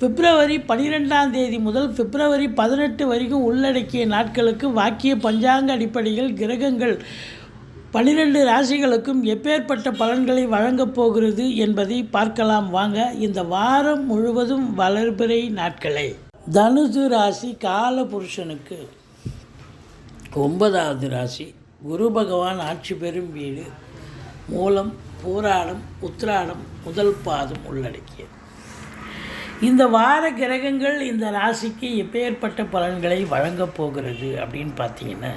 பிப்ரவரி பனிரெண்டாம் தேதி முதல் பிப்ரவரி பதினெட்டு வரைக்கும் உள்ளடக்கிய நாட்களுக்கு வாக்கிய பஞ்சாங்க அடிப்படையில் கிரகங்கள் பன்னிரெண்டு ராசிகளுக்கும் எப்பேற்பட்ட பலன்களை வழங்கப் போகிறது என்பதை பார்க்கலாம். வாங்க இந்த வாரம் முழுவதும் வளர்பிறை நாட்களை. தனுசு ராசி கால புருஷனுக்கு ஒன்பதாவது ராசி. குரு பகவான் ஆட்சி பெறும் வீடு மூலம் பூராடம் உத்திராடம் முதல் பாதம் உள்ளடக்கியது. இந்த வார கிரகங்கள் இந்த ராசிக்கு எப்பேற்பட்ட பலன்களை வழங்கப் போகிறது அப்படின்னு பார்த்தீங்கன்னா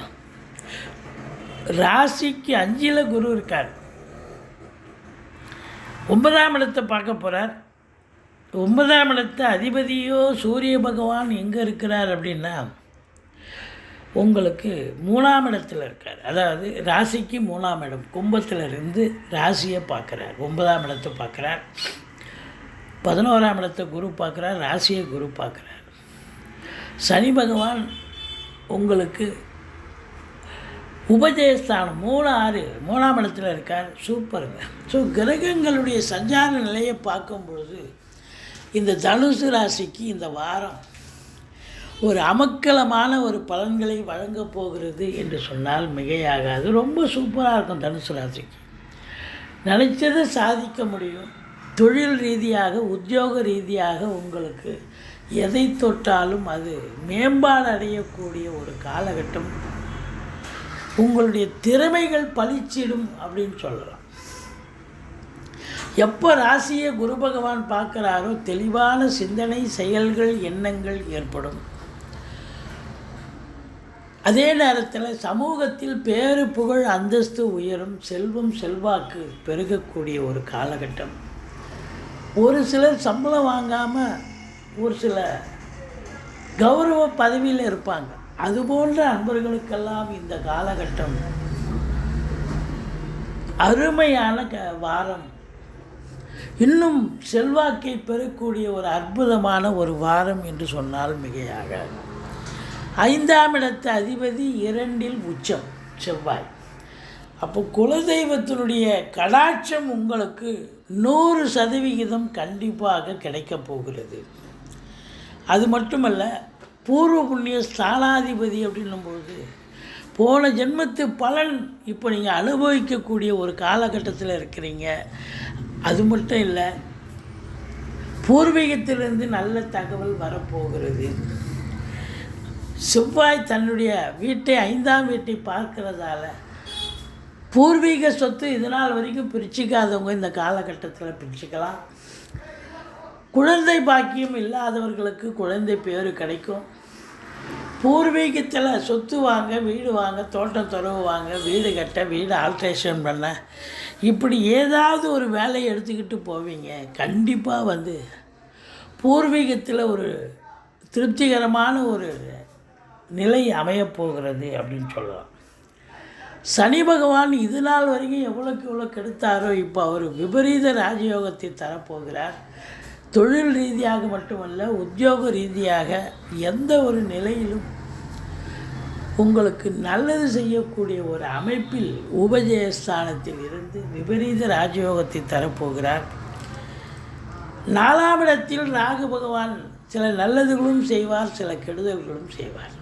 ராசிக்கு அஞ்சில் குரு இருக்கார். ஒன்பதாம் இடத்தை பார்க்க போகிறார் ஒன்பதாம் இடத்தை அதிபதியோ சூரிய பகவான் எங்கே இருக்கிறார் அப்படின்னா உங்களுக்கு மூணாம் இடத்துல இருக்கார். அதாவது ராசிக்கு மூணாம் இடம் கும்பத்தில் இருந்து ராசியை பார்க்குறார். ஒன்பதாம் இடத்தை பார்க்குறார். பதினோராம் இடத்தை குரு பார்க்குறார் ராசியை குரு பார்க்குறார். சனி பகவான் உங்களுக்கு உபஜயஸ்தானம் மூணு ஆறு மூணாம் இடத்துல இருக்கார். சூப்பருங்க. ஸோ கிரகங்களுடைய சஞ்சார நிலையை பார்க்கும் பொழுது இந்த தனுசு ராசிக்கு இந்த வாரம் ஒரு அமக்கலமான ஒரு பலன்களை வழங்கப் போகிறது என்று சொன்னால் மிகையாகாது. ரொம்ப சூப்பராக இருக்கும் தனுசு ராசிக்கு. நினச்சதை சாதிக்க முடியும். தொழில் ரீதியாக உத்தியோக ரீதியாக உங்களுக்கு எதை தொட்டாலும் அது மேம்பாடு அடையக்கூடிய ஒரு காலகட்டம். உங்களுடைய திறமைகள் பளிச்சிடும் அப்படின்னு சொல்லலாம். எப்போ ராசியை குரு பகவான் பார்க்குறாரோ தெளிவான சிந்தனை செயல்கள் எண்ணங்கள் ஏற்படும். அதே நேரத்தில் சமூகத்தில் பேரு புகழ் அந்தஸ்து உயரும் செல்வம் செல்வாக்கு பெருகக்கூடிய ஒரு காலகட்டம். ஒரு சிலர் சம்பளம் வாங்காமல் ஒரு சில கௌரவ பதவியில் இருப்பாங்க. அதுபோன்ற அன்பர்களுக்கெல்லாம் இந்த காலகட்டம் அருமையான க வாரம். இன்னும் செல்வாக்கை பெறக்கூடிய ஒரு அற்புதமான ஒரு வாரம் என்று சொன்னால் மிகையாக ஐந்தாம் இடத்து அதிபதி இரண்டில் உச்சம் செவ்வாய். அப்போ குலதெய்வத்தினுடைய கடாட்சம் உங்களுக்கு நூறு சதவிகிதம் கண்டிப்பாக கிடைக்கப் போகிறது. அது மட்டுமல்ல பூர்வ புண்ணிய ஸ்தானாதிபதி அப்படின்னும்பொழுது போன ஜென்மத்து பலன் இப்போ நீங்கள் அனுபவிக்கக்கூடிய ஒரு காலகட்டத்தில் இருக்கிறீங்க. அது மட்டும் இல்லை பூர்வீகத்திலிருந்து நல்ல தகவல் வரப்போகிறது. செவ்வாய் தன்னுடைய வீட்டை ஐந்தாம் வீட்டை பார்க்கிறதால பூர்வீக சொத்து இதனால் வரைக்கும் பிரிச்சிக்காதவங்க இந்த காலகட்டத்தில் பிரிச்சுக்கலாம். குழந்தை பாக்கியம் இல்லாதவர்களுக்கு குழந்தை பேர் கிடைக்கும். பூர்வீகத்தில் சொத்து வாங்க வீடு வாங்க தோட்டம் துறவு வாங்க வீடு கட்ட வீடு ஆல்ட்ரேஷன் பண்ண. இப்படி ஏதாவது ஒரு வேலையை எடுத்துக்கிட்டு போவீங்க. கண்டிப்பாக வந்து பூர்வீகத்தில் ஒரு திருப்திகரமான ஒரு நிலை அமையப்போகிறது அப்படின்னு சொல்லலாம். சனி பகவான் இது நாள் வரைக்கும் எவ்வளோக்கு எவ்வளோ கெடுத்தாரோ இப்போ அவர் விபரீத ராஜயோகத்தை தரப்போகிறார். தொழில் ரீதியாக மட்டுமல்ல உத்தியோக ரீதியாக எந்த ஒரு நிலையிலும் உங்களுக்கு நல்லது செய்யக்கூடிய ஒரு அமைப்பில் உபஜயஸ்தானத்தில் இருந்து விபரீத ராஜயோகத்தை தரப்போகிறார். நாலாம் இடத்தில் ராகு பகவான் சில நல்லதுகளும் செய்வார் சில கெடுதல்களும் செய்வார்.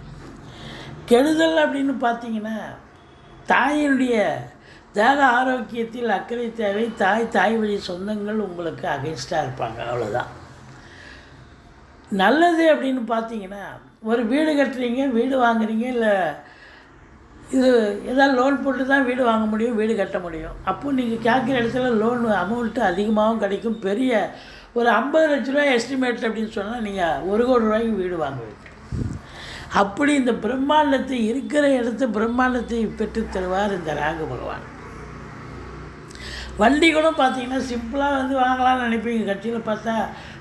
கெடுதல் அப்படின்னு பார்த்தீங்கன்னா தாயினுடைய தேக ஆரோக்கியத்தில் அக்கறை தேவை. தாய் தாய் வழி சொந்தங்கள் உங்களுக்கு அகைன்ஸ்டாக இருப்பாங்க. அவ்வளோதான் நல்லது அப்படின்னு பார்த்தீங்கன்னா ஒரு வீடு கட்டுறீங்க வீடு வாங்குறீங்க இல்லை இது ஏதாவது லோன் போட்டு தான் வீடு வாங்க முடியும் வீடு கட்ட முடியும். அப்போது நீங்கள் கேட்குற இடத்துல லோன் அமௌண்ட்டு அதிகமாகவும் கிடைக்கும். பெரிய ஒரு ஐம்பது லட்ச ரூபா எஸ்டிமேட் அப்படின்னு சொன்னால் நீங்கள் ஒரு கோடி ரூபாய்க்கு வீடு வாங்குவீங்க அப்படி இந்த பிரம்மாண்டத்தை இருக்கிற இடத்து பிரம்மாண்டத்தை பெற்றுத்தருவார் இந்த ராகு பகவான். வண்டி கூட பார்த்தீங்கன்னா சிம்பிளாக வந்து வாங்கலாம்னு நினைப்பீங்க. கட்சியில் பார்த்தா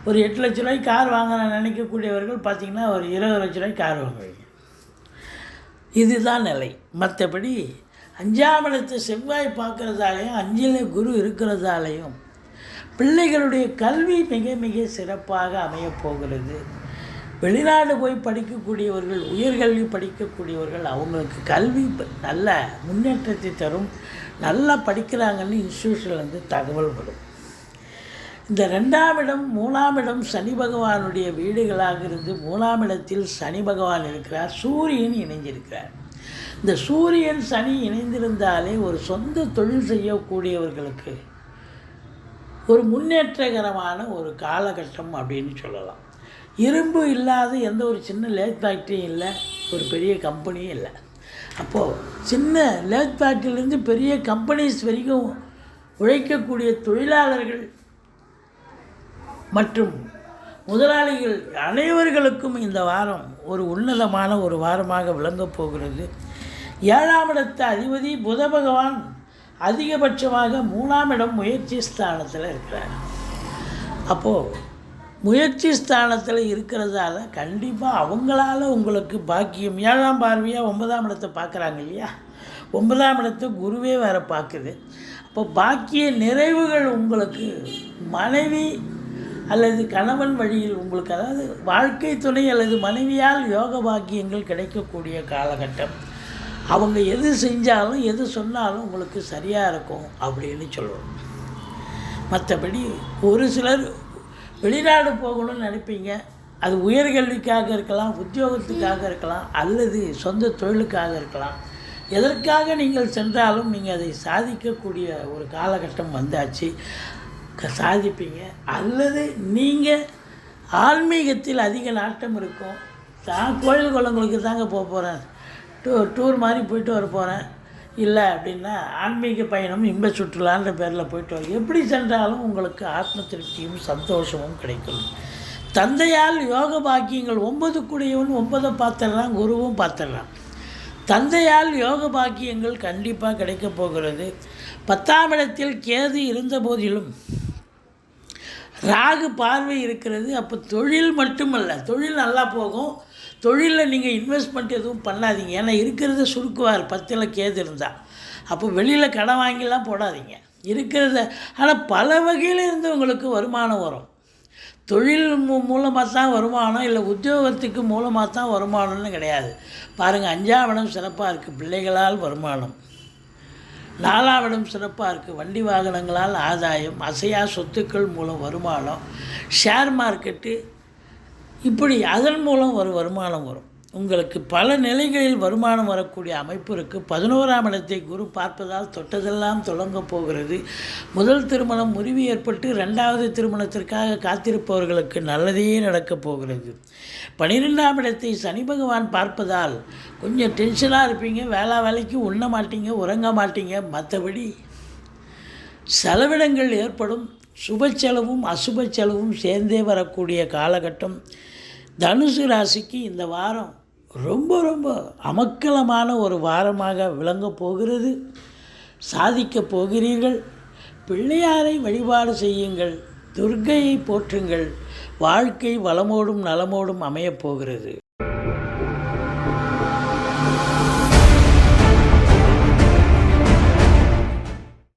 ஒரு எட்டு லட்ச ரூபாய்க்கு கார் வாங்கலாம் நினைக்கக்கூடியவர்கள் பார்த்தீங்கன்னா ஒரு இருபது லட்ச ரூபாய்க்கு கார் வாங்குவீங்க. இதுதான் நிலை. மற்றபடி அஞ்சாம் இடத்தை செவ்வாய் பார்க்குறதாலையும் அஞ்சில் குரு இருக்கிறதாலையும் பிள்ளைகளுடைய கல்வி மிக மிக சிறப்பாக அமையப் போகிறது. வெளிநாடு போய் படிக்கக்கூடியவர்கள் உயர்கல்வி படிக்கக்கூடியவர்கள் அவங்களுக்கு கல்வி நல்ல முன்னேற்றத்தை தரும் நல்லா படிக்கிறாங்கன்னு இன்ஸ்டியூஷன்லேருந்து தகவல் வரும். இந்த ரெண்டாம் இடம் மூணாம் இடம் சனி பகவானுடைய வீடுகளாக இருந்து மூணாம் இடத்தில் சனி பகவான் இருக்கிறார் சூரியன் இணைஞ்சிருக்கிறார் இந்த சூரியன் சனி இணைந்திருந்தாலே ஒரு சொந்த தொழில் செய்யக்கூடியவர்களுக்கு ஒரு முன்னேற்றகரமான ஒரு காலகட்டம் அப்படின்னு சொல்லலாம். இரும்பு இல்லாத எந்த ஒரு சின்ன லேத் ஃபேக்ட்ரியும் இல்லை ஒரு பெரிய கம்பெனியும் இல்லை. அப்போது சின்ன லேத் ஃபேக்ட்ரியிலேருந்து பெரிய கம்பெனிஸ் வரைக்கும் உழைக்கக்கூடிய தொழிலாளர்கள் மற்றும் முதலாளிகள் அனைவர்களுக்கும் இந்த வாரம் ஒரு உன்னதமான ஒரு வாரமாக விளங்கப் போகிறது. ஏழாம் இடத்த அதிபதி புத பகவான் அதிகபட்சமாக மூணாம் இடம் முயற்சி ஸ்தானத்தில் இருக்கிறார். அப்போது முயற்சி ஸ்தானத்தில் இருக்கிறதால கண்டிப்பாக அவங்களால உங்களுக்கு பாக்கியம். ஏழாம் பார்வையாக ஒன்பதாம் இடத்தை பார்க்குறாங்க இல்லையா? ஒன்பதாம் இடத்தை குருவே வேறு பார்க்குது. அப்போ பாக்கிய நிறைவுகள் உங்களுக்கு மனைவி அல்லது கணவன் வழியில் உங்களுக்கு அதாவது வாழ்க்கை துணை அல்லது மனைவியால் யோக பாக்கியங்கள் கிடைக்கக்கூடிய காலகட்டம். அவங்க எது செஞ்சாலும் எது சொன்னாலும் உங்களுக்கு சரியாக இருக்கும் அப்படின்னு சொல்லுவோம் மற்றபடி ஒரு சிலர் வெளிநாடு போகணும்னு நினைப்பீங்க. அது உயர்கல்விக்காக இருக்கலாம் உத்தியோகத்துக்காக இருக்கலாம் அல்லது சொந்த தொழிலுக்காக இருக்கலாம். எதற்காக நீங்கள் சென்றாலும் நீங்கள் அதை சாதிக்கக்கூடிய ஒரு காலகட்டம் வந்தாச்சு. க- சாதிப்பீங்க. அல்லது நீங்கள் ஆன்மீகத்தில் அதிக நாட்டம் இருக்கும். நான் கோயில் குளங்களுக்கு தாங்க போக போகிறேன் டூ டூர் மாதிரி போயிட்டு வர போகிறேன் இல்லை அப்படின்னா ஆன்மீக பயணம் இன்ப சுற்றுலான்ற பேரில் போயிட்டு வர எப்படி சென்றாலும் உங்களுக்கு ஆத்ம திருப்தியும் சந்தோஷமும் கிடைக்கும். தந்தையால் யோக பாக்கியங்கள் ஒன்பது கூடியவன் ஒன்பதை பார்த்துடுறான் குருவும் பார்த்துடுறான். தந்தையால் யோக பாக்கியங்கள் கண்டிப்பாக கிடைக்கப் போகிறது. பத்தாம் இடத்தில் கேது இருந்த போதிலும் ராகு பார்வை இருக்கிறது அப்போ தொழில் மட்டுமல்ல. தொழில் நல்லா போகும். தொழிலில் நீங்கள் இன்வெஸ்ட்மெண்ட் எதுவும் பண்ணாதீங்க. ஏன்னா இருக்கிறத சுருக்குவார். பத்தில் கேது இருந்தால் அப்போ வெளியில் கடன் வாங்கிலாம் போடாதீங்க. இருக்கிறத ஆனால் பல வகையில் இருந்து உங்களுக்கு வருமானம் வரும். தொழில் மூ மூலமாக தான் வருமானம் இல்லை உத்தியோகத்துக்கு மூலமாக தான் வருமானம்னு கிடையாது. பாருங்கள் அஞ்சாம் இடம் சிறப்பாக இருக்குது பிள்ளைகளால் வருமானம். லாலாவிடம் சிறப்பாக இருக்குது வண்டி வாகனங்களால் ஆதாயம் அசையா சொத்துக்கள் மூலம் வருமானம் ஷேர் மார்க்கெட்டு இப்படி அதன் மூலம் ஒரு வருமானம் வரும். உங்களுக்கு பல நிலைகளில் வருமானம் வரக்கூடிய அமைப்பு இருக்குது பதினோராம் இடத்தை குரு பார்ப்பதால் தொட்டதெல்லாம் தொடங்கப் போகிறது. முதல் திருமணம் முறிவு ஏற்பட்டு ரெண்டாவது திருமணத்திற்காக காத்திருப்பவர்களுக்கு நல்லதே நடக்கப் போகிறது. பன்னிரெண்டாம் இடத்தை சனி பகவான் பார்ப்பதால் கொஞ்சம் டென்ஷனாக இருப்பீங்க. வேளா வேலைக்கு உண்ண மாட்டீங்க உறங்க மாட்டீங்க. மற்றபடி செலவிடங்கள் ஏற்படும். சுப செலவும் அசுப செலவும் சேர்ந்தே வரக்கூடிய காலகட்டம். தனுசு ராசிக்கு இந்த வாரம் ரொம்ப ரொம்ப அமக்கலமான ஒரு வாரமாக விளங்கப் போகிறது. சாதிக்கப் போகிறீர்கள். பிள்ளையாரை வழிபாடு செய்யுங்கள். துர்க்கையை போற்றுங்கள். வாழ்க்கை வளமோடும் நலமோடும் அமையப் போகிறது.